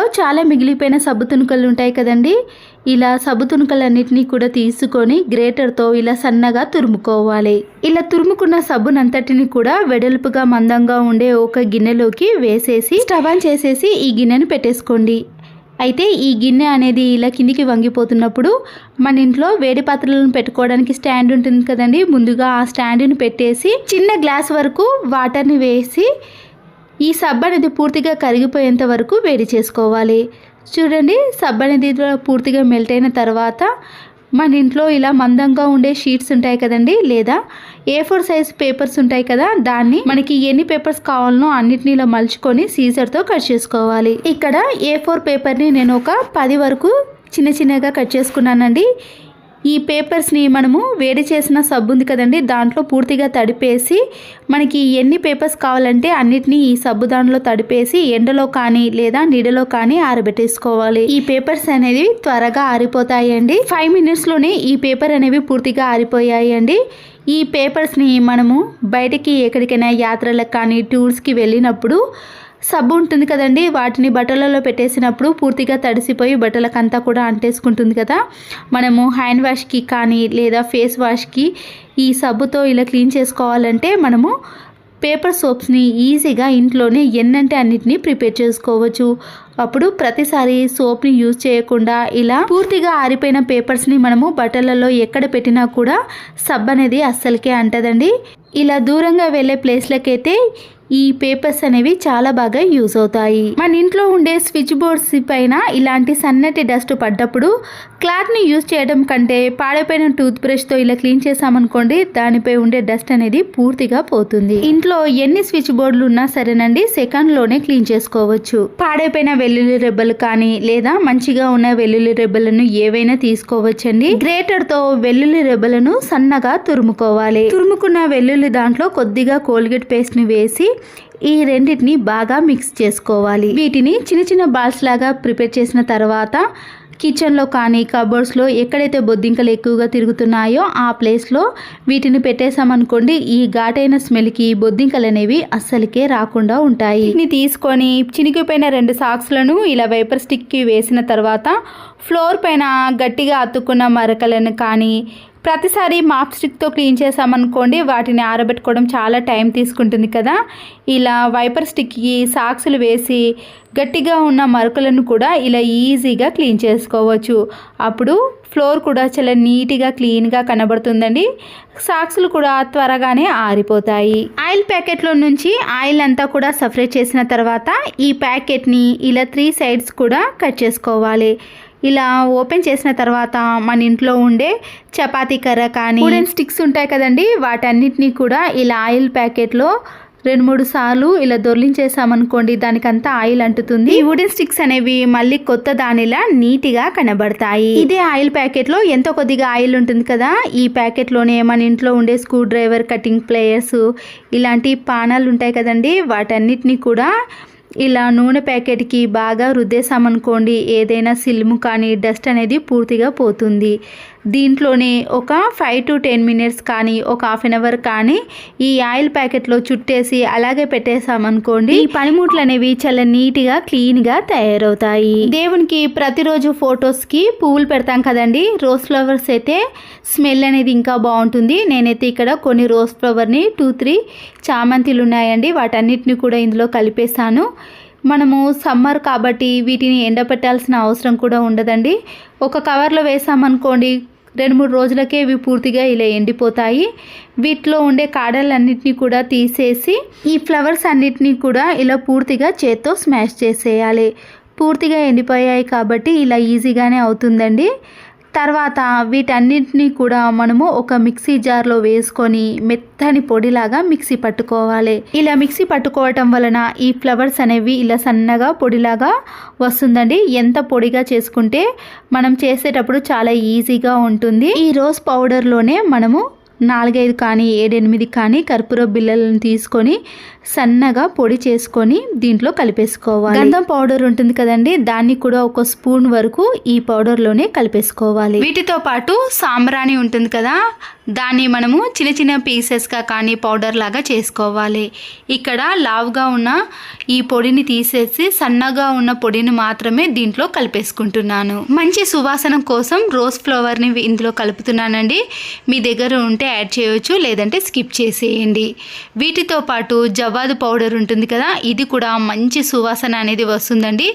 దీంట్లో చాలా మిగిలిపోయిన సబ్బు తునుకలు ఉంటాయి కదండి. ఇలా సబ్బు తునుకలన్నిటినీ కూడా తీసుకొని గ్రేటర్తో ఇలా సన్నగా తురుముకోవాలి. ఇలా తురుముకున్న సబ్బునంతటిని కూడా వెడల్పుగా మందంగా ఉండే ఒక గిన్నెలోకి వేసేసి స్టవ్ ఆన్ చేసేసి ఈ గిన్నెను పెట్టేసుకోండి. అయితే ఈ గిన్నె అనేది ఇలా కిందికి వంగిపోతున్నప్పుడు మన ఇంట్లో వేడి పాత్రలను పెట్టుకోవడానికి స్టాండ్ ఉంటుంది కదండి. ముందుగా ఆ స్టాండ్ని పెట్టేసి చిన్న గ్లాస్ వరకు వాటర్ని వేసి ఈ సబ్బు అనేది పూర్తిగా కరిగిపోయేంత వరకు వేడి చేసుకోవాలి. చూడండి సబ్బు అనేది పూర్తిగా మెల్ట్ అయిన తర్వాత మన ఇంట్లో ఇలా మందంగా ఉండే షీట్స్ ఉంటాయి కదండి లేదా ఏ ఫోర్ సైజ్ పేపర్స్ ఉంటాయి కదా దాన్ని మనకి ఎన్ని పేపర్స్ కావాలనో అన్నిటిని ఇలా మలుచుకొని సీజర్తో కట్ చేసుకోవాలి. ఇక్కడ ఏ ఫోర్ పేపర్ని నేను ఒక పది వరకు చిన్న చిన్నగా కట్ చేసుకున్నానండి. ఈ పేపర్స్ని మనము వేడి చేసిన సబ్బు ఉంది కదండి దాంట్లో పూర్తిగా తడిపేసి మనకి ఎన్ని పేపర్స్ కావాలంటే అన్నిటినీ ఈ సబ్బు దాంట్లో తడిపేసి ఎండలో కానీ లేదా నీడలో కానీ ఆరబెట్టేసుకోవాలి. ఈ పేపర్స్ అనేవి త్వరగా ఆరిపోతాయండి. ఫైవ్ మినిట్స్లోనే ఈ పేపర్ అనేవి పూర్తిగా ఆరిపోయాయి అండి ఈ పేపర్స్ని మనము బయటికి ఎక్కడికైనా యాత్రలకు కానీ టూర్స్కి వెళ్ళినప్పుడు సబ్బు ఉంటుంది కదండి వాటిని బట్టలలో పెట్టేసినప్పుడు పూర్తిగా తడిసిపోయి బట్టలకంతా కూడా అంటేసుకుంటుంది కదా. మనము హ్యాండ్ వాష్కి కానీ లేదా ఫేస్ వాష్కి ఈ సబ్బుతో ఇలా క్లీన్ చేసుకోవాలంటే మనము పేపర్ సోప్స్ని ఈజీగా ఇంట్లోనే ఎన్నంటే అన్నిటినీ ప్రిపేర్ చేసుకోవచ్చు. అప్పుడు ప్రతిసారి సోప్ని యూజ్ చేయకుండా ఇలా పూర్తిగా ఆరిపోయిన పేపర్స్ని మనము బట్టలలో ఎక్కడ పెట్టినా కూడా సబ్ అనేది అస్సలకే అంటదండి. ఇలా దూరంగా వెళ్ళే ప్లేస్లకైతే ఈ పేపర్స్ అనేవి చాలా బాగా యూజ్ అవుతాయి. మన ఇంట్లో ఉండే స్విచ్ బోర్డ్స్ పైన ఇలాంటి సన్నటి డస్ట్ పడ్డప్పుడు క్లాత్ని యూజ్ చేయడం కంటే పాడైపోయిన టూత్ బ్రష్తో ఇలా క్లీన్ చేసామనుకోండి దానిపై ఉండే డస్ట్ అనేది పూర్తిగా పోతుంది. ఇంట్లో ఎన్ని స్విచ్ బోర్డులు ఉన్నా సరేనండి సెకండ్లోనే క్లీన్ చేసుకోవచ్చు. పాడైపోయిన వెల్లుల్లి రెబ్బలు కానీ లేదా మంచిగా ఉన్న వెల్లుల్లి రెబ్బలను ఏవైనా తీసుకోవచ్చండి. గ్రేటర్తో వెల్లుల్లి రెబ్బలను సన్నగా తురుముకోవాలి. తురుముకున్న వెల్లుల్లి దాంట్లో కొద్దిగా కోల్గేట్ పేస్ట్ని వేసి ఈ రెండింటిని బాగా మిక్స్ చేసుకోవాలి. వీటిని చిన్న చిన్న బాల్స్ లాగా ప్రిపేర్ చేసిన తర్వాత కిచెన్లో కానీ కబోర్డ్స్లో ఎక్కడైతే బొద్దింకలు ఎక్కువగా తిరుగుతున్నాయో ఆ ప్లేస్లో వీటిని పెట్టేసామనుకోండి ఈ ఘాటైన స్మెల్కి బొద్దింకలు అనేవి అస్సలకే రాకుండా ఉంటాయి. వీటిని తీసుకొని చినిగిపోయిన రెండు సాక్స్లను ఇలా వైపర్ స్టిక్కి వేసిన తర్వాత ఫ్లోర్ పైన గట్టిగా అతుక్కున్న మరకలను కానీ ప్రతిసారి మాప్ స్టిక్తో క్లీన్ చేసామనుకోండి వాటిని ఆరబెట్టుకోవడం చాలా టైం తీసుకుంటుంది కదా. ఇలా వైపర్ స్టిక్కి సాక్సులు వేసి గట్టిగా ఉన్న మరకలను కూడా ఇలా ఈజీగా క్లీన్ చేసుకోవచ్చు. అప్పుడు ఫ్లోర్ కూడా చాలా నీట్గా క్లీన్గా కనబడుతుందండి. సాక్సులు కూడా త్వరగానే ఆరిపోతాయి. ఆయిల్ ప్యాకెట్లో నుంచి ఆయిల్ అంతా కూడా సపరేట్ చేసిన తర్వాత ఈ ప్యాకెట్ని ఇలా త్రీ సైడ్స్ కూడా కట్ చేసుకోవాలి. ఇలా ఓపెన్ చేసిన తర్వాత మన ఇంట్లో ఉండే చపాతీ కర్ర కానీ వుడెన్ స్టిక్స్ ఉంటాయి కదండి వాటన్నిటినీ కూడా ఇలా ఆయిల్ ప్యాకెట్లో రెండు మూడు సార్లు ఇలా దొర్లించేసామనుకోండి దానికంతా ఆయిల్ అంటుతుంది. ఈ వుడెన్ స్టిక్స్ అనేవి మళ్ళీ కొత్త దానిలా నీట్గా కనబడతాయి. ఇదే ఆయిల్ ప్యాకెట్లో ఎంతో కొద్దిగా ఆయిల్ ఉంటుంది కదా ఈ ప్యాకెట్లోనే మన ఇంట్లో ఉండే స్క్రూ డ్రైవర్ కటింగ్ ప్లేయర్స్ ఇలాంటి పానాలు ఉంటాయి కదండి వాటన్నిటిని కూడా ఇలా నూనె ప్యాకెట్కి బాగా రుద్దేశామనుకోండి ఏదైనా సిల్ము కానీ డస్ట్ అనేది పూర్తిగా పోతుంది. దీంట్లోనే ఒక ఫైవ్ టు టెన్ మినిట్స్ కానీ ఒక హాఫ్ అన్ అవర్ కానీ ఈ ఆయిల్ ప్యాకెట్లో చుట్టేసి అలాగే పెట్టేసామనుకోండి ఈ పనిముట్లు అనేవి చాలా నీట్గా క్లీన్గా తయారవుతాయి. దేవునికి ప్రతిరోజు ఫొటోస్కి పువ్వులు పెడతాం కదండి రోజ్ ఫ్లవర్స్ అయితే స్మెల్ అనేది ఇంకా బాగుంటుంది. నేనైతే ఇక్కడ కొన్ని రోజ్ ఫ్లవర్ని టూ త్రీ చామంతిలు ఉన్నాయండి వాటన్నిటిని కూడా ఇందులో కలిపేసాను మనము సమ్మర్ కాబట్టి వీటిని ఎండపెట్టాల్సిన అవసరం కూడా ఉండదండి. ఒక కవర్లో వేసామనుకోండి రెండు మూడు రోజులకే ఇవి పూర్తిగా ఇలా ఎండిపోతాయి. వీటిలో ఉండే కాడలన్నిటిని కూడా తీసేసి ఈ ఫ్లవర్స్ అన్నిటినీ కూడా ఇలా పూర్తిగా చేత్తో స్మాష్ చేసేయాలి. పూర్తిగా ఎండిపోయాయి కాబట్టి ఇలా ఈజీగానే అవుతుందండి. తర్వాత వీటన్నిటిని కూడా మనము ఒక మిక్సీ జార్లో వేసుకొని మెత్తని పొడిలాగా మిక్సీ పట్టుకోవాలి. ఇలా మిక్సీ పట్టుకోవటం వలన ఈ ఫ్లవర్స్ అనేవి ఇలా సన్నగా పొడిలాగా వస్తుందండి. ఎంత పొడిగా చేసుకుంటే మనం చేసేటప్పుడు చాలా ఈజీగా ఉంటుంది. ఈ రోజ్ పౌడర్లోనే మనము నాలుగైదు కానీ ఏడెనిమిది కానీ కర్పూర బిళ్ళలను తీసుకొని సన్నగా పొడి చేసుకొని దీంట్లో కలిపేసుకోవాలి. గంధం పౌడర్ ఉంటుంది కదండి దాన్ని కూడా ఒక స్పూన్ వరకు ఈ పౌడర్లోనే కలిపేసుకోవాలి. వీటితో పాటు సాంబ్రాణి ఉంటుంది కదా దాన్ని మనము చిన్న చిన్న పీసెస్గా కానీ పౌడర్ లాగా చేసుకోవాలి. ఇక్కడ లావుగా ఉన్న ఈ పొడిని తీసేసి సన్నగా ఉన్న పొడిని మాత్రమే దీంట్లో కలిపేసుకుంటున్నాను. మంచి సువాసన కోసం రోజ్ ఫ్లవర్ని ఇందులో కలుపుతున్నానండి. మీ దగ్గర ఉంటే యాడ్ చేయవచ్చు లేదంటే స్కిప్ చేసేయండి. వీటితో పాటు జవాదు పౌడర్ ఉంటుంది కదా ఇది కూడా మంచి సువాసన అనేది వస్తుందండి.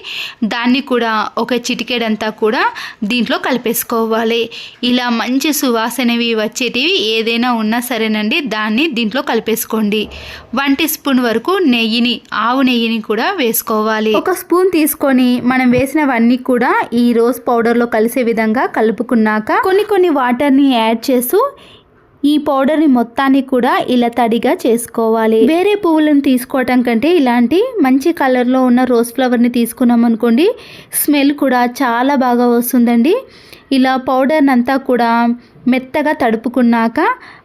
దాన్ని కూడా ఒక చిటికెడంతా కూడా దీంట్లో కలిపేసుకోవాలి. ఇలా మంచి సువాసనవి వచ్చేటివి ఏదైనా ఉన్నా సరేనండి దాన్ని దీంట్లో కలిపేసుకోండి. వన్ టీ స్పూన్ వరకు నెయ్యిని ఆవు నెయ్యిని కూడా వేసుకోవాలి. ఒక స్పూన్ తీసుకొని మనం వేసినవన్నీ కూడా ఈ రోజ్ పౌడర్లో కలిసే విధంగా కలుపుకున్నాక కొన్ని కొన్ని వాటర్ని యాడ్ చేస్తూ ఈ పౌడర్ని మొత్తాన్ని కూడా ఇలా తడిగా చేసుకోవాలి. వేరే పువ్వులను తీసుకోవటం కంటే ఇలాంటి మంచి కలర్లో ఉన్న రోజ్ ఫ్లవర్ని తీసుకున్నాం అనుకోండి స్మెల్ కూడా చాలా బాగా వస్తుందండి. ఇలా పౌడర్ని అంతా కూడా మెత్తగా తడుపుకున్నాక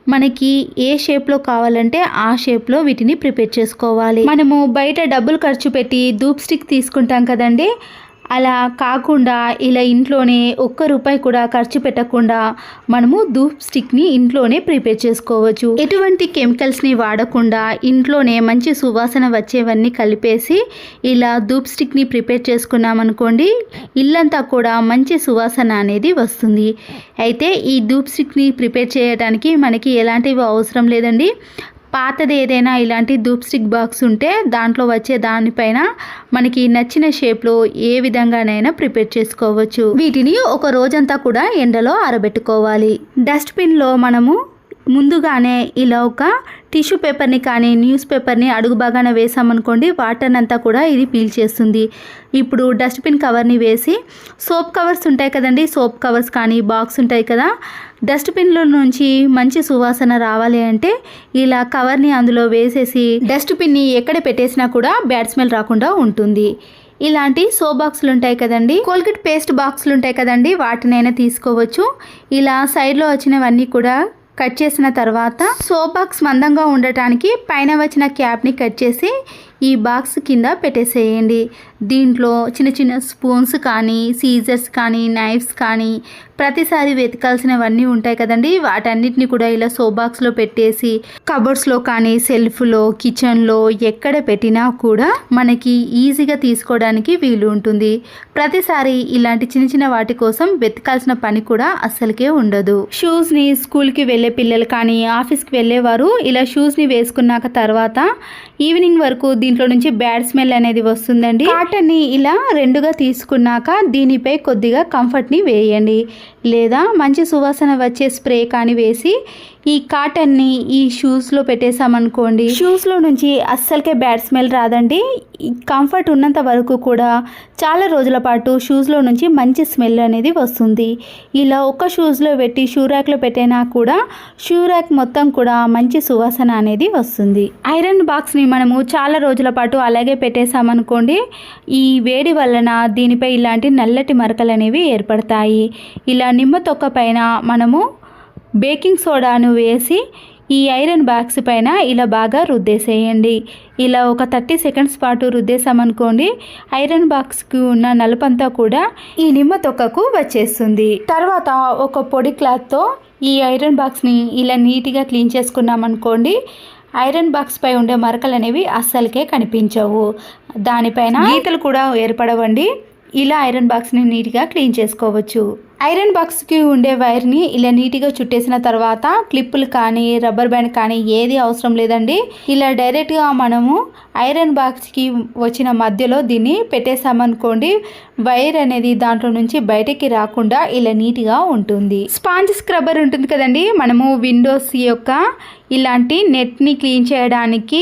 మనకి ఏ షేప్లో కావాలంటే ఆ షేప్లో వీటిని ప్రిపేర్ చేసుకోవాలి. మనము బయట డబ్బులు ఖర్చు పెట్టి ధూప్ స్టిక్ తీసుకుంటాం కదండి. అలా కాకుండా ఇలా ఇంట్లోనే ఒక్క రూపాయి కూడా ఖర్చు పెట్టకుండా మనము ధూప్ స్టిక్ని ఇంట్లోనే ప్రిపేర్ చేసుకోవచ్చు. ఎటువంటి కెమికల్స్ని వాడకుండా ఇంట్లోనే మంచి సువాసన వచ్చేవన్నీ కలిపేసి ఇలా ధూప్ స్టిక్ని ప్రిపేర్ చేసుకున్నామనుకోండి ఇల్లంతా కూడా మంచి సువాసన అనేది వస్తుంది. అయితే ఈ ధూప్ స్టిక్ని ప్రిపేర్ చేయడానికి మనకి ఎలాంటివి అవసరం లేదండి. పాతది ఏదైనా ఇలాంటి ధూప్ స్టిక్ బాక్స్ ఉంటే దాంట్లో వచ్చే దానిపైన మనకి నచ్చిన షేప్లో ఏ విధంగానైనా ప్రిపేర్ చేసుకోవచ్చు. వీటిని ఒక రోజంతా కూడా ఎండలో ఆరబెట్టుకోవాలి. డస్ట్బిన్లో మనము ముందుగానే ఇలా ఒక టిష్యూ పేపర్ని కానీ న్యూస్ పేపర్ని అడుగు బాగాన వేసామనుకోండి వాటర్ అంతా కూడా ఇది పీల్ చేస్తుంది. ఇప్పుడు డస్ట్బిన్ కవర్ని వేసి సోప్ కవర్స్ ఉంటాయి కదండి సోప్ కవర్స్ కానీ బాక్స్ ఉంటాయి కదా డస్ట్బిన్లో నుంచి మంచి సువాసన రావాలి అంటే ఇలా కవర్ని అందులో వేసేసి డస్ట్బిన్ని ఎక్కడ పెట్టేసినా కూడా బ్యాడ్ స్మెల్ రాకుండా ఉంటుంది. ఇలాంటి సో బాక్సులు ఉంటాయి కదండి. కోల్గేట్ పేస్ట్ బాక్సులు ఉంటాయి కదండి. వాటినైనా తీసుకోవచ్చు. ఇలా సైడ్లో వచ్చినవన్నీ కూడా కట్ చేసిన తర్వాత సో బాక్స్ మందంగా ఉండటానికి పైన వచ్చిన క్యాప్ని కట్ చేసి ఈ బాక్స్ కింద పెట్టేసేయండి. దీంట్లో చిన్న చిన్న స్పూన్స్ కానీ సీజర్స్ కానీ నైఫ్స్ కానీ ప్రతిసారి వెతకాల్సినవన్నీ ఉంటాయి కదండి. వాటన్నిటిని కూడా ఇలా సో బాక్స్లో పెట్టేసి కబోర్డ్స్లో కానీ సెల్ఫ్లో కిచెన్లో ఎక్కడ పెట్టినా కూడా మనకి ఈజీగా తీసుకోవడానికి వీలు ఉంటుంది. ప్రతిసారి ఇలాంటి చిన్న చిన్న వాటి కోసం వెతకాల్సిన పని కూడా అస్సలకే ఉండదు. షూస్ని స్కూల్కి వెళ్ళే పిల్లలు కానీ ఆఫీస్కి వెళ్ళేవారు ఇలా షూస్ని వేసుకున్నాక తర్వాత ఈవినింగ్ వరకు దీంట్లో నుంచి బ్యాడ్ స్మెల్ అనేది వస్తుందండి. కాటన్ని ఇలా రెండుగా తీసుకున్నాక దీనిపై కొద్దిగా కంఫర్ట్ని వేయండి. లేదా మంచి సువాసన వచ్చే స్ప్రే కానీ వేసి ఈ కాటన్ని ఈ షూస్లో పెట్టేసామనుకోండి షూస్లో నుంచి అస్సలకే బ్యాడ్ స్మెల్ రాదండి. కంఫర్ట్ ఉన్నంత వరకు కూడా చాలా రోజుల పాటు షూస్లో నుంచి మంచి స్మెల్ అనేది వస్తుంది. ఇలా ఒక షూస్లో పెట్టి షూ ర్యాక్లో పెట్టినా కూడా షూ ర్యాక్ మొత్తం కూడా మంచి సువాసన అనేది వస్తుంది. ఐరన్ బాక్స్ని మనము చాలా రోజుల పాటు అలాగే పెట్టేసామనుకోండి ఈ వేడి వలన దీనిపై ఇలాంటి నల్లటి మరకలు అనేవి ఏర్పడతాయి. ఇలా నిమ్మ తొక్క పైన మనము బేకింగ్ సోడాను వేసి ఈ ఐరన్ బాక్స్ పైన ఇలా బాగా రుద్దేసేయండి. ఇలా ఒక థర్టీ సెకండ్స్ పాటు రుద్దేసామనుకోండి ఐరన్ బాక్స్కి ఉన్న నలుపంతా కూడా ఈ నిమ్మ తొక్కకు వచ్చేస్తుంది. తర్వాత ఒక పొడి క్లాత్తో ఈ ఐరన్ బాక్స్ని ఇలా నీట్గా క్లీన్ చేసుకున్నామనుకోండి ఐరన్ బాక్స్ పై ఉండే మరకలు అనేవి అస్సలకే కనిపించవు. దానిపైన గీతలు కూడా ఏర్పడవండి. ఇలా ఐరన్ బాక్స్ని నీట్గా క్లీన్ చేసుకోవచ్చు. ఐరన్ బాక్స్కి ఉండే వైర్ని ఇలా నీట్గా చుట్టేసిన తర్వాత క్లిప్పులు కానీ రబ్బర్ బ్యాండ్ కానీ ఏది అవసరం లేదండి. ఇలా డైరెక్ట్గా మనము ఐరన్ బాక్స్కి వచ్చిన మధ్యలో దీన్ని పెట్టేసామనుకోండి వైర్ అనేది దాంట్లో నుంచి బయటకి రాకుండా ఇలా నీట్గా ఉంటుంది. స్పాంజ్ స్క్రబ్బర్ ఉంటుంది కదండి. మనము విండోస్ యొక్క ఇలాంటి నెట్ని క్లీన్ చేయడానికి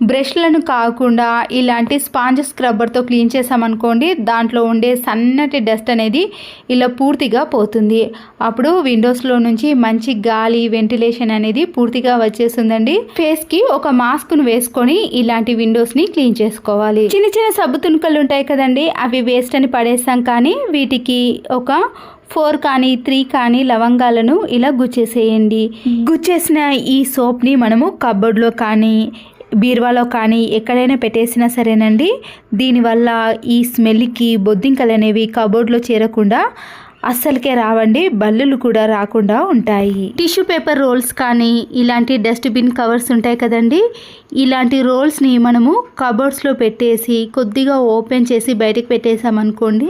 బ్రష్లను కాకుండా ఇలాంటి స్పాంజ్ స్క్రబ్బర్తో క్లీన్ చేసామనుకోండి దాంట్లో ఉండే సన్నటి డస్ట్ అనేది ఇలా పూర్తిగా పోతుంది. అప్పుడు విండోస్లో నుంచి మంచి గాలి వెంటిలేషన్ అనేది పూర్తిగా వచ్చేస్తుందండి. ఫేస్కి ఒక మాస్క్ను వేసుకొని ఇలాంటి విండోస్ని క్లీన్ చేసుకోవాలి. చిన్న చిన్న సబ్బు తుణుకలు ఉంటాయి కదండి అవి వేస్ట్ అని పడేస్తాం కానీ వీటికి ఒక ఫోర్ కానీ త్రీ కానీ లవంగాలను ఇలా గుచ్చేసేయండి. గుచ్చేసిన ఈ సోప్ని మనము కబోర్డ్లో కానీ బీరువాలో కానీ ఎక్కడైనా పెట్టేసినా సరేనండి. దీనివల్ల ఈ స్మెల్కి బొద్దింకలు అనేవి కబోర్డ్లో చేరకుండా అస్సలకే రావండి బల్లులు కూడా రాకుండా ఉంటాయి. టిష్యూ పేపర్ రోల్స్ కానీ ఇలాంటి డస్ట్బిన్ కవర్స్ ఉంటాయి కదండి. ఇలాంటి రోల్స్ని మనము కబోర్డ్స్లో పెట్టేసి కొద్దిగా ఓపెన్ చేసి బయటకు పెట్టేసామనుకోండి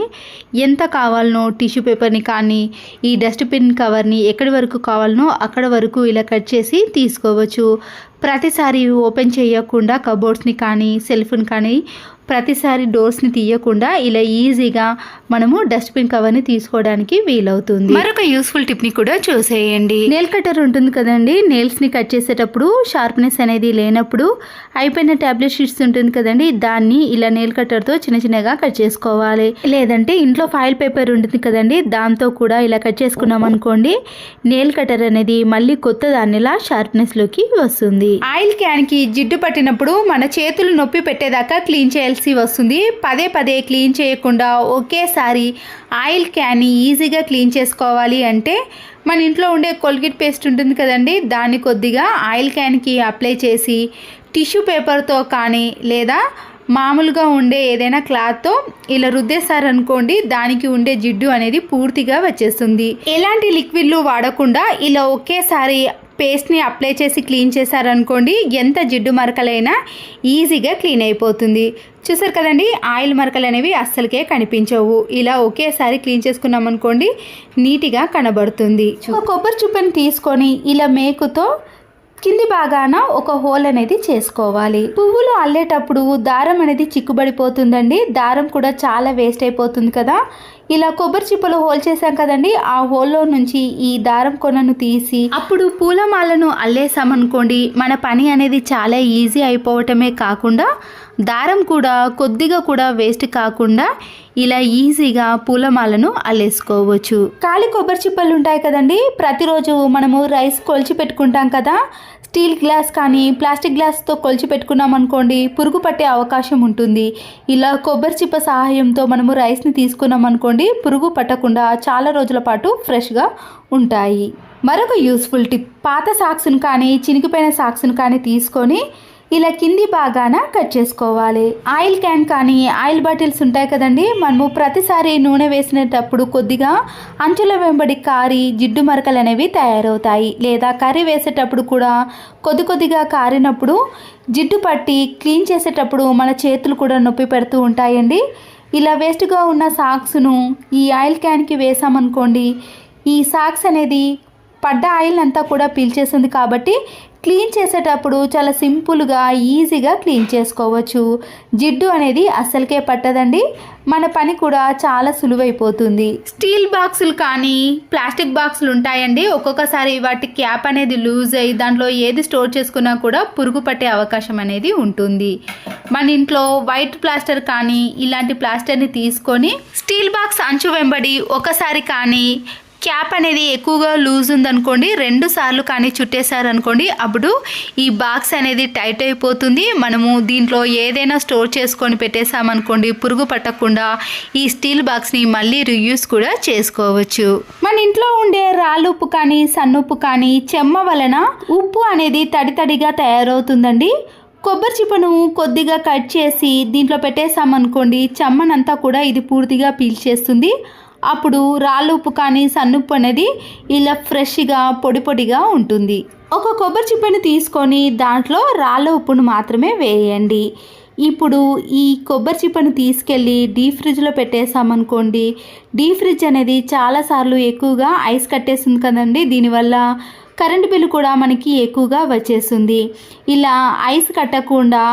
ఎంత కావాలనో టిష్యూ పేపర్ని కానీ ఈ డస్ట్బిన్ కవర్ని ఎక్కడి వరకు కావాలనో అక్కడ వరకు ఇలా కట్ చేసి తీసుకోవచ్చు. ప్రతిసారి ఓపెన్ చేయకుండా కబోర్డ్స్ని కానీ సెల్ఫ్ని కానీ ప్రతిసారి డోర్స్ని తీయకుండా ఇలా ఈజీగా మనము డస్ట్బిన్ కవర్ని తీసుకోవడానికి వీలవుతుంది. మరొక యూస్ఫుల్ టిప్ని కూడా చూసేయండి. నెయిల్ కటర్ ఉంటుంది కదండి నెయిల్స్ని కట్ చేసేటప్పుడు షార్ప్నెస్ అనేది లేనప్పుడు అయిపోయిన టాబ్లెట్ షీట్స్ ఉంటుంది కదండి దాన్ని ఇలా నెయిల్ కట్టర్తో చిన్న చిన్నగా కట్ చేసుకోవాలి. లేదంటే ఇంట్లో ఫైల్ పేపర్ ఉంటుంది కదండి దాంతో కూడా ఇలా కట్ చేసుకున్నాం అనుకోండి నెయిల్ కటర్ అనేది మళ్ళీ కొత్త దానిలా షార్ప్నెస్లోకి వస్తుంది. ఆయిల్ క్యాన్కి జిడ్డు పట్టినప్పుడు మన చేతులు నొప్పి పెట్టేదాకా క్లీన్ చేయాల్సి వస్తుంది. పదే పదే క్లీన్ చేయకుండా ఒకేసారి ఆయిల్ క్యాన్ని ఈజీగా క్లీన్ చేసుకోవాలి అంటే మన ఇంట్లో ఉండే కోల్గేట్ పేస్ట్ ఉంటుంది కదండి దాన్ని కొద్దిగా ఆయిల్ క్యాన్కి అప్లై చేసి టిష్యూ పేపర్తో కానీ లేదా మామూలుగా ఉండే ఏదైనా క్లాత్తో ఇలా రుద్దేశారనుకోండి దానికి ఉండే జిడ్డు అనేది పూర్తిగా వచ్చేస్తుంది. ఎలాంటి లిక్విడ్లు వాడకుండా ఇలా ఒకేసారి పేస్ట్ని అప్లై చేసి క్లీన్ చేశారనుకోండి ఎంత జిడ్డు మరకలైనా ఈజీగా క్లీన్ అయిపోతుంది. చూసారు కదండి ఆయిల్ మరకలు అనేవి అస్సలకే కనిపించవు. ఇలా ఒకేసారి క్లీన్ చేసుకున్నాం అనుకోండి నీట్గా కనబడుతుంది. కొబ్బరి చుప్పని తీసుకొని ఇలా మేకుతో కింది భాగాన ఒక హోల్ అనేది చేసుకోవాలి. పువ్వులు అల్లేటప్పుడు దారం అనేది చిక్కుబడిపోతుందండి. దారం కూడా చాలా వేస్ట్ అయిపోతుంది కదా. ఇలా కొబ్బరి చిప్పలు హోల్ చేసాం కదండి. ఆ హోల్లో నుంచి ఈ దారం కొనను తీసి అప్పుడు పూలమాలను అల్లేసామనుకోండి మన పని అనేది చాలా ఈజీ అయిపోవటమే కాకుండా దారం కూడా కొద్దిగా కూడా వేస్ట్ కాకుండా ఇలా ఈజీగా పూలమాలను అల్లేసుకోవచ్చు. ఖాళీ కొబ్బరి చిప్పలు ఉంటాయి కదండి. ప్రతిరోజు మనము రైస్ కొలిచి పెట్టుకుంటాం కదా. స్టీల్ గ్లాస్ కానీ ప్లాస్టిక్ గ్లాస్తో కొలిచి పెట్టుకున్నాం అనుకోండి పురుగు పట్టే అవకాశం ఉంటుంది. ఇలా కొబ్బరి చిప్ప సహాయంతో మనము రైస్ని తీసుకున్నాం అనుకోండి పురుగు పట్టకుండా చాలా రోజుల పాటు ఫ్రెష్గా ఉంటాయి. మరొక యూస్ఫుల్ టిప్ పాత సాక్స్ను కానీ చినిగిపోయిన సాక్స్ను కానీ తీసుకొని ఇలా కింది భాగాన కట్ చేసుకోవాలి. ఆయిల్ క్యాన్ కానీ ఆయిల్ బాటిల్స్ ఉంటాయి కదండి మనము ప్రతిసారి నూనె వేసినప్పుడు కొద్దిగా అంచుల వెంబడి కారి జిడ్డు మరకలు అనేవి తయారవుతాయి. లేదా కర్రీ వేసేటప్పుడు కూడా కొద్ది కొద్దిగా కారినప్పుడు జిడ్డు పట్టి క్లీన్ చేసేటప్పుడు మన చేతులు కూడా నొప్పి పెడుతూ ఉంటాయండి. ఇలా వేస్ట్గా ఉన్న సాక్స్ను ఈ ఆయిల్ క్యాన్కి వేసామనుకోండి ఈ సాక్స్ అనేది పడ్డ ఆయిల్ అంతా కూడా పీల్చేస్తుంది కాబట్టి క్లీన్ చేసేటప్పుడు చాలా సింపుల్గా ఈజీగా క్లీన్ చేసుకోవచ్చు. జిడ్డు అనేది అస్సలకే పట్టదండి. మన పని కూడా చాలా సులువైపోతుంది. స్టీల్ బాక్సులు కానీ ప్లాస్టిక్ బాక్సులు ఉంటాయండి. ఒక్కొక్కసారి వాటి క్యాప్ అనేది లూజ్ అయ్యి దాంట్లో ఏది స్టోర్ చేసుకున్నా కూడా పురుగు పట్టే అవకాశం అనేది ఉంటుంది. మన ఇంట్లో వైట్ ప్లాస్టర్ కానీ ఇలాంటి ప్లాస్టర్ని తీసుకొని స్టీల్ బాక్స్ అంచు వెంబడి ఒకసారి కానీ క్యాప్ అనేది ఎక్కువగా లూజ్ ఉందనుకోండి రెండు సార్లు కానీ చుట్టేశారనుకోండి అప్పుడు ఈ బాక్స్ అనేది టైట్ అయిపోతుంది. మనము దీంట్లో ఏదైనా స్టోర్ చేసుకొని పెట్టేసామనుకోండి పురుగు పట్టకుండా ఈ స్టీల్ బాక్స్ని మళ్ళీ రియూస్ కూడా చేసుకోవచ్చు. మన ఇంట్లో ఉండే రాళ్ళు ఉప్పు కానీ సన్నుప్పు కానీ చెమ్మ వలన ఉప్పు అనేది తడి తడిగా తయారవుతుందండి. కొబ్బరి చిప్పను కొద్దిగా కట్ చేసి దీంట్లో పెట్టేసామనుకోండి చెమ్మనంతా కూడా ఇది పూర్తిగా పీల్చేస్తుంది అప్పుడు రాళ్ళు ఉప్పు కానీ సన్నుప్పు అనేది ఇలా ఫ్రెష్గా పొడి పొడిగా ఉంటుంది. ఒక కొబ్బరి చిప్పని తీసుకొని దాంట్లో రాళ్ళ ఉప్పును మాత్రమే వేయండి. ఇప్పుడు ఈ కొబ్బరి చిప్పను తీసుకెళ్ళి డీప్ ఫ్రిడ్జ్లో పెట్టేసామనుకోండి డీప్ ఫ్రిడ్జ్ అనేది చాలాసార్లు ఎక్కువగా ఐస్ కట్టేస్తుంది కదండి దీనివల్ల కరెంటు బిల్లు కూడా మనకి ఎక్కువగా వచ్చేస్తుంది. ఇలా ఐస్ కట్టకుండా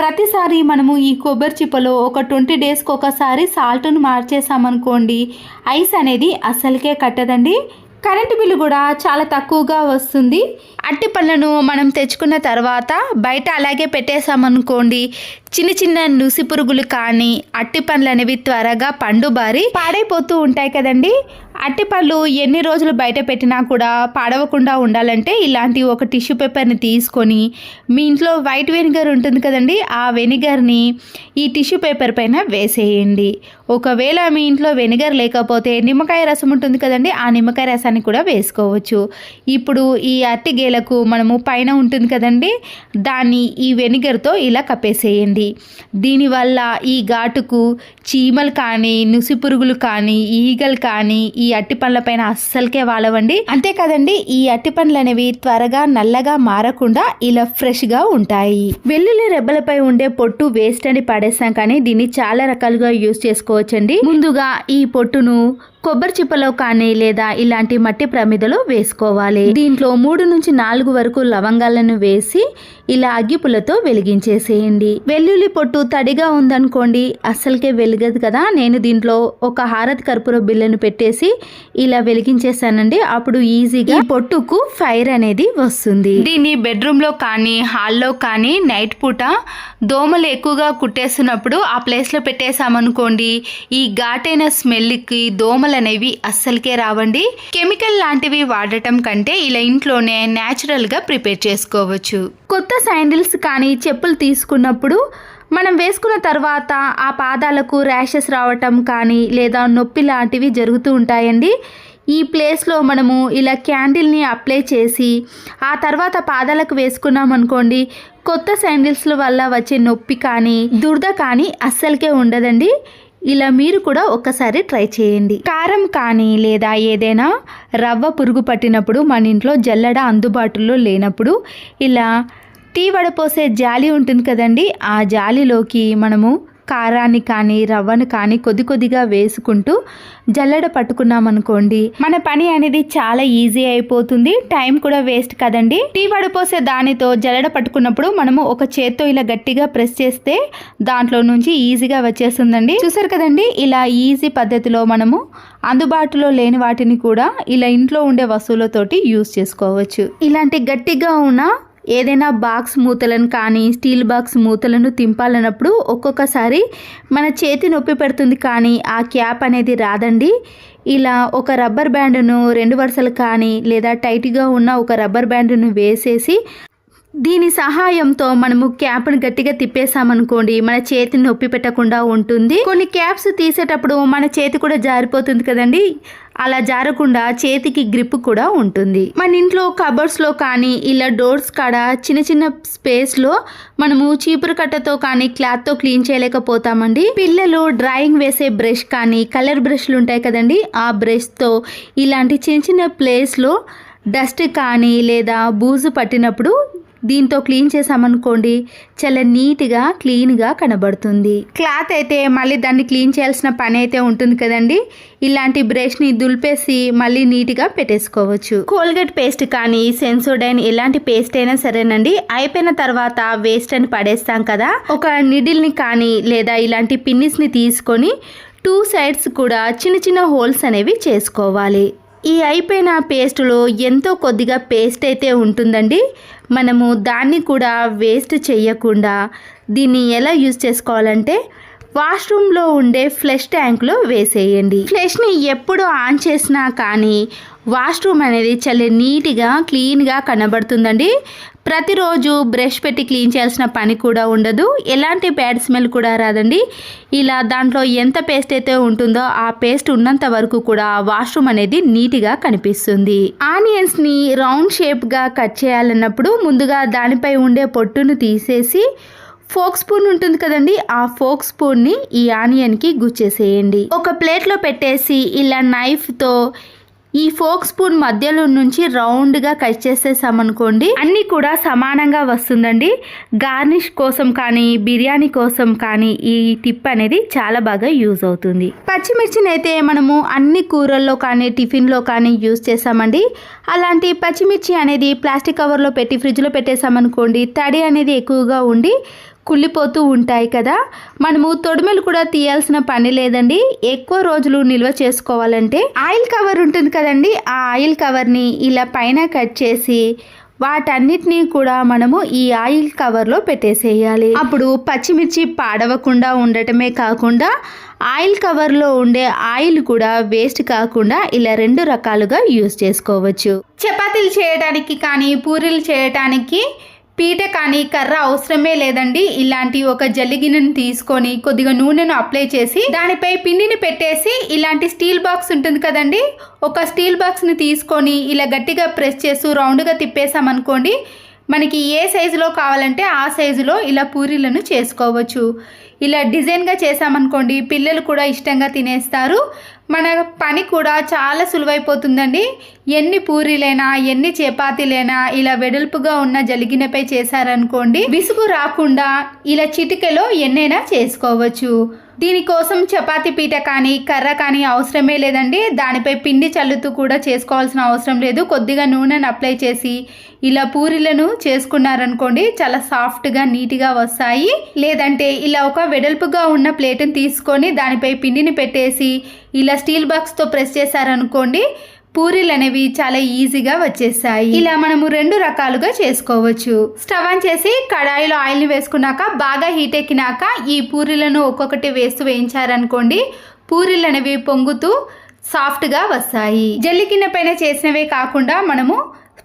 ప్రతిసారి మనము ఈ కొబ్బరి చిప్పలో ఒక ట్వంటీ డేస్కి ఒకసారి సాల్ట్ను మార్చేసామనుకోండి ఐస్ అనేది అస్సలకే కట్టదండి. కరెంటు బిల్లు కూడా చాలా తక్కువగా వస్తుంది. అట్టి పళ్ళను మనం తెచ్చుకున్న తర్వాత బయట అలాగే పెట్టేసామనుకోండి చిన్న చిన్న నుసి పురుగులు కానీ అట్టి పండ్లు అనేవి త్వరగా పండు బారి పాడైపోతూ ఉంటాయి కదండి. అట్టి పళ్ళు ఎన్ని రోజులు బయట పెట్టినా కూడా పాడవకుండా ఉండాలంటే ఇలాంటి ఒక టిష్యూ పేపర్ని తీసుకొని మీ ఇంట్లో వైట్ వెనిగర్ ఉంటుంది కదండి ఆ వెనిగర్ని ఈ టిష్యూ పేపర్ పైన వేసేయండి. ఒకవేళ మీ ఇంట్లో వెనిగర్ లేకపోతే నిమ్మకాయ రసం ఉంటుంది కదండి ఆ నిమ్మకాయ రసాన్ని కూడా వేసుకోవచ్చు. ఇప్పుడు ఈ అట్టి గేలకు మనము పైన ఉంటుంది కదండి దాన్ని ఈ వెనిగర్తో ఇలా కప్పేసేయండి. దీనివల్ల ఈ ఘాటుకు చీమలు కానీ నుసి పురుగులు కానీ ఈగలు కానీ ఈ అట్టి పండ్లపైన అస్సలకే వాలవండి. అంతే కదండి ఈ అట్టి పండ్లు అనేవి త్వరగా నల్లగా మారకుండా ఇలా ఫ్రెష్గా ఉంటాయి. వెల్లుల్లి రెబ్బలపై ఉండే పొట్టు వేస్ట్ అని పడేస్తాం కానీ దీన్ని చాలా రకాలుగా యూజ్ చేసుకోవచ్చండి. ముందుగా ఈ పొట్టును కొబ్బరి చిప్పలో కానీ లేదా ఇలాంటి మట్టి ప్రమిదలో వేసుకోవాలి. దీంట్లో మూడు నుంచి నాలుగు వరకు లవంగాలను వేసి ఇలా అగ్గిపులతో వెలిగించేసేయండి. వెల్లుల్లి పొట్టు తడిగా ఉందనుకోండి అస్సలకే వెలిగదు కదా. నేను దీంట్లో ఒక హారతి కర్పూర బిల్లను పెట్టేసి ఇలా వెలిగించేసానండి అప్పుడు ఈజీగా పొట్టుకు ఫైర్ అనేది వస్తుంది. దీన్ని బెడ్రూమ్లో కానీ హాల్లో కానీ నైట్ పూట దోమలు ఎక్కువగా కుట్టేస్తున్నప్పుడు ఆ ప్లేస్లో పెట్టేసామనుకోండి ఈ ఘాటైన స్మెల్కి దోమలు దోమలు అనేవి అస్సలకే రావండి. కెమికల్ లాంటివి వాడటం కంటే ఇలా ఇంట్లోనే న్యాచురల్గా ప్రిపేర్ చేసుకోవచ్చు. కొత్త శాండిల్స్ కానీ చెప్పులు తీసుకున్నప్పుడు మనం వేసుకున్న తర్వాత ఆ పాదాలకు ర్యాషెస్ రావటం కానీ లేదా నొప్పి లాంటివి జరుగుతూ ఉంటాయండి. ఈ ప్లేస్లో మనము ఇలా క్యాండిల్ని అప్లై చేసి ఆ తర్వాత పాదాలకు వేసుకున్నాం అనుకోండి కొత్త శాండిల్స్ల వల్ల వచ్చే నొప్పి కానీ దురద కానీ అస్సలకే ఉండదండి. ఇలా మీరు కూడా ఒక్కసారి ట్రై చేయండి. కారం కానీ లేదా ఏదైనా రవ్వ పురుగు పట్టినప్పుడు మన ఇంట్లో జల్లడ అందుబాటులో లేనప్పుడు ఇలా టీ వడపోసే జాలి ఉంటుంది కదండి ఆ జాలిలోకి మనము కారాన్ని కానీ రవ్వను కానీ కొద్ది కొద్దిగా వేసుకుంటూ జల్లెడ పట్టుకున్నామనుకోండి మన పని అనేది చాలా ఈజీ అయిపోతుంది. టైం కూడా వేస్ట్ కదండి. టీ వడపోసే దానితో జల్లెడ పట్టుకున్నప్పుడు మనము ఒక చేత్తో ఇలా గట్టిగా ప్రెస్ చేస్తే దాంట్లో నుంచి ఈజీగా వచ్చేస్తుందండి. చూసారు కదండి ఇలా ఈజీ పద్ధతిలో మనము అందుబాటులో లేని వాటిని కూడా ఇలా ఇంట్లో ఉండే వస్తువులతోటి యూస్ చేసుకోవచ్చు. ఇలాంటి గట్టిగా ఉన్న ఏదైనా బాక్స్ మూతలను కానీ స్టీల్ బాక్స్ మూతలను తింపాలన్నప్పుడు ఒక్కొక్కసారి మన చేతి నొప్పి పెడుతుంది కానీ ఆ క్యాప్ అనేది రాదండి. ఇలా ఒక రబ్బర్ బ్యాండ్ను రెండు వరుసలు కానీ లేదా టైట్గా ఉన్న ఒక రబ్బర్ బ్యాండ్ను వేసేసి దీని సహాయంతో మనము క్యాప్ను గట్టిగా తిప్పేసామనుకోండి మన చేతి నొప్పి పెట్టకుండా ఉంటుంది. కొన్ని క్యాప్స్ తీసేటప్పుడు మన చేతి కూడా జారిపోతుంది కదండి. అలా జారకుండా చేతికి గ్రిప్ కూడా ఉంటుంది. మన ఇంట్లో కబర్డ్స్లో కానీ ఇలా డోర్స్ కాడ చిన్న చిన్న స్పేస్లో మనము చీపురు కట్టతో కానీ క్లాత్తో క్లీన్ చేయలేకపోతామండి. పిల్లలు డ్రాయింగ్ వేసే బ్రష్ కానీ కలర్ బ్రష్లు ఉంటాయి కదండి. ఆ బ్రష్తో ఇలాంటి చిన్న చిన్న ప్లేస్లో డస్ట్ కానీ లేదా బూజు పట్టినప్పుడు దీంతో క్లీన్ చేసామనుకోండి చాలా నీట్గా క్లీన్గా కనబడుతుంది. క్లాత్ అయితే మళ్ళీ దాన్ని క్లీన్ చేయాల్సిన పని అయితే ఉంటుంది కదండి? ఇలాంటి బ్రష్ని దులిపేసి మళ్ళీ నీట్గా పెట్టేసుకోవచ్చు. కోల్గేట్ పేస్ట్ కానీ సెన్సోడైన్ ఎలాంటి పేస్ట్ అయినా సరేనండి. అయిపోయిన తర్వాత వేస్ట్ అని పడేస్తాం కదా? ఒక నిడిల్ని కానీ లేదా ఇలాంటి పిన్నిస్ని తీసుకొని టూ సైడ్స్ కూడా చిన్న చిన్న హోల్స్ అనేవి చేసుకోవాలి. ఈ అయిపోయిన పేస్టులో ఎంతో కొద్దిగా పేస్ట్ అయితే ఉంటుందండి. మనము దాన్ని కూడా వేస్ట్ చేయకుండా దీన్ని ఎలా యూజ్ చేసుకోవాలంటే వాష్రూమ్లో ఉండే ఫ్లష్ ట్యాంక్లో వేసేయండి. ఫ్లష్ని ఎప్పుడు ఆన్ చేసినా కానీ వాష్రూమ్ అనేది చాలా నీట్గా క్లీన్గా కనబడుతుందండి. ప్రతిరోజు బ్రష్ పెట్టి క్లీన్ చేయాల్సిన పని కూడా ఉండదు. ఎలాంటి బ్యాడ్ స్మెల్ కూడా రాదండి. ఇలా దాంట్లో ఎంత పేస్ట్ అయితే ఉంటుందో ఆ పేస్ట్ ఉన్నంత వరకు కూడా వాష్రూమ్ అనేది నీట్గా కనిపిస్తుంది. ఆనియన్స్ని రౌండ్ షేప్గా కట్ చేయాలన్నప్పుడు ముందుగా దానిపై ఉండే పొట్టును తీసేసి ఫోక్ స్పూన్ ఉంటుంది కదండి ఆ ఫోక్ స్పూన్ని ఈ ఆనియన్కి గుచ్చేసేయండి. ఒక ప్లేట్లో పెట్టేసి ఇలా నైఫ్తో ఈ ఫోక్ స్పూన్ మధ్యలో నుంచి రౌండ్గా కట్ చేసేసామనుకోండి అన్నీ కూడా సమానంగా వస్తుందండి. గార్నిష్ కోసం కానీ బిర్యానీ కోసం కానీ ఈ టిప్ అనేది చాలా బాగా యూజ్ అవుతుంది. పచ్చిమిర్చిని అయితే మనము అన్ని కూరల్లో కానీ టిఫిన్లో కానీ యూజ్ చేసామండి. అలాంటి పచ్చిమిర్చి అనేది ప్లాస్టిక్ కవర్లో పెట్టి ఫ్రిడ్జ్లో పెట్టేసామనుకోండి తడి అనేది ఎక్కువగా ఉండి కుళ్ళిపోతూ ఉంటాయి కదా. మనము తొడిమెలు కూడా తీయాల్సిన పని లేదండి. ఎక్కువ రోజులు నిల్వ చేసుకోవాలంటే ఆయిల్ కవర్ ఉంటుంది కదండి. ఆ ఆయిల్ కవర్ని ఇలా పైన కట్ చేసి వాటన్నిటినీ కూడా మనము ఈ ఆయిల్ కవర్లో పెట్టేసేయాలి. అప్పుడు పచ్చిమిర్చి పాడవకుండా ఉండటమే కాకుండా ఆయిల్ కవర్లో ఉండే ఆయిల్ కూడా వేస్ట్ కాకుండా ఇలా రెండు రకాలుగా యూస్ చేసుకోవచ్చు. చపాతీలు చేయడానికి కానీ పూరీలు చేయడానికి పీట కానీ కర్ర అవసరమే లేదండి. ఇలాంటి ఒక జల్లిగిన్నెను తీసుకొని కొద్దిగా నూనెను అప్లై చేసి దానిపై పిండిని పెట్టేసి ఇలాంటి స్టీల్ బాక్స్ ఉంటుంది కదండి. ఒక స్టీల్ బాక్స్ని తీసుకొని ఇలా గట్టిగా ప్రెస్ చేస్తూ రౌండ్గా తిప్పేసామనుకోండి మనకి ఏ సైజులో కావాలంటే ఆ సైజులో ఇలా పూరీలను చేసుకోవచ్చు. ఇలా డిజైన్గా చేసామనుకోండి పిల్లలు కూడా ఇష్టంగా తినేస్తారు. మన పని కూడా చాలా సులువైపోతుందండి. ఎన్ని పూరీలైనా ఎన్ని చపాతీలైనా ఇలా వెడల్పుగా ఉన్న జలిగినపై చేశారనుకోండి విసుగు రాకుండా ఇలా చిటికెలో ఎన్నైనా చేసుకోవచ్చు. దీనికోసం చపాతీ పీట కానీ కర్ర కానీ అవసరమే లేదండి. దానిపై పిండి చల్లుతూ కూడా చేసుకోవాల్సిన అవసరం లేదు. కొద్దిగా నూనెను అప్లై చేసి ఇలా పూరీలను చేసుకున్నారనుకోండి చాలా సాఫ్ట్గా నీట్గా వస్తాయి. లేదంటే ఇలా ఒక వెడల్పుగా ఉన్న ప్లేట్ని తీసుకొని దానిపై పిండిని పెట్టేసి ఇలా స్టీల్ బాక్స్తో ప్రెస్ చేశారనుకోండి పూరీలు అనేవి చాలా ఈజీగా వచ్చేసాయి. ఇలా మనము రెండు రకాలుగా చేసుకోవచ్చు. స్టవ్ ఆన్ చేసి కడాయిలో ఆయిల్ని వేసుకున్నాక బాగా హీట్ ఎక్కినాక ఈ పూరీలను ఒక్కొక్కటి వేస్తూ వేయించారనుకోండి పూరీలు అనేవి పొంగుతూ సాఫ్ట్గా వస్తాయి. జల్లికిన్న పైన చేసినవే కాకుండా మనము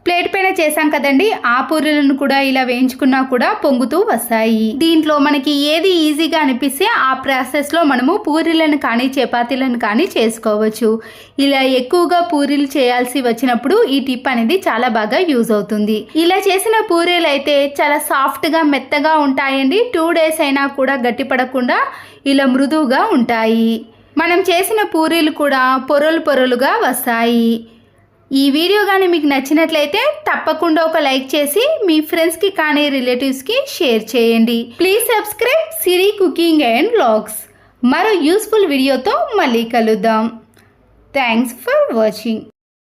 ప్లేట్ పైన చేసాం కదండి. ఆ పూరీలను కూడా ఇలా వేయించుకున్నా కూడా పొంగుతూ వస్తాయి. దీంట్లో మనకి ఏది ఈజీగా అనిపిస్తే ఆ ప్రాసెస్లో మనము పూరీలను కానీ చపాతీలను కానీ చేసుకోవచ్చు. ఇలా ఎక్కువగా పూరీలు చేయాల్సి వచ్చినప్పుడు ఈ టిప్ అనేది చాలా బాగా యూజ్ అవుతుంది. ఇలా చేసిన పూరీలు అయితే చాలా సాఫ్ట్గా మెత్తగా ఉంటాయండి. టూ డేస్ అయినా కూడా గట్టిపడకుండా ఇలా మృదువుగా ఉంటాయి. మనం చేసిన పూరీలు కూడా పొరలు పొరలుగా వస్తాయి. ఈ వీడియో కానీ మీకు నచ్చినట్లయితే తప్పకుండా ఒక లైక్ చేసి మీ ఫ్రెండ్స్కి కానీ రిలేటివ్స్కి షేర్ చేయండి. Please subscribe Siri cooking and vlogs. మరో యూస్ఫుల్ వీడియోతో మళ్ళీ కలుద్దాం. Thanks for watching.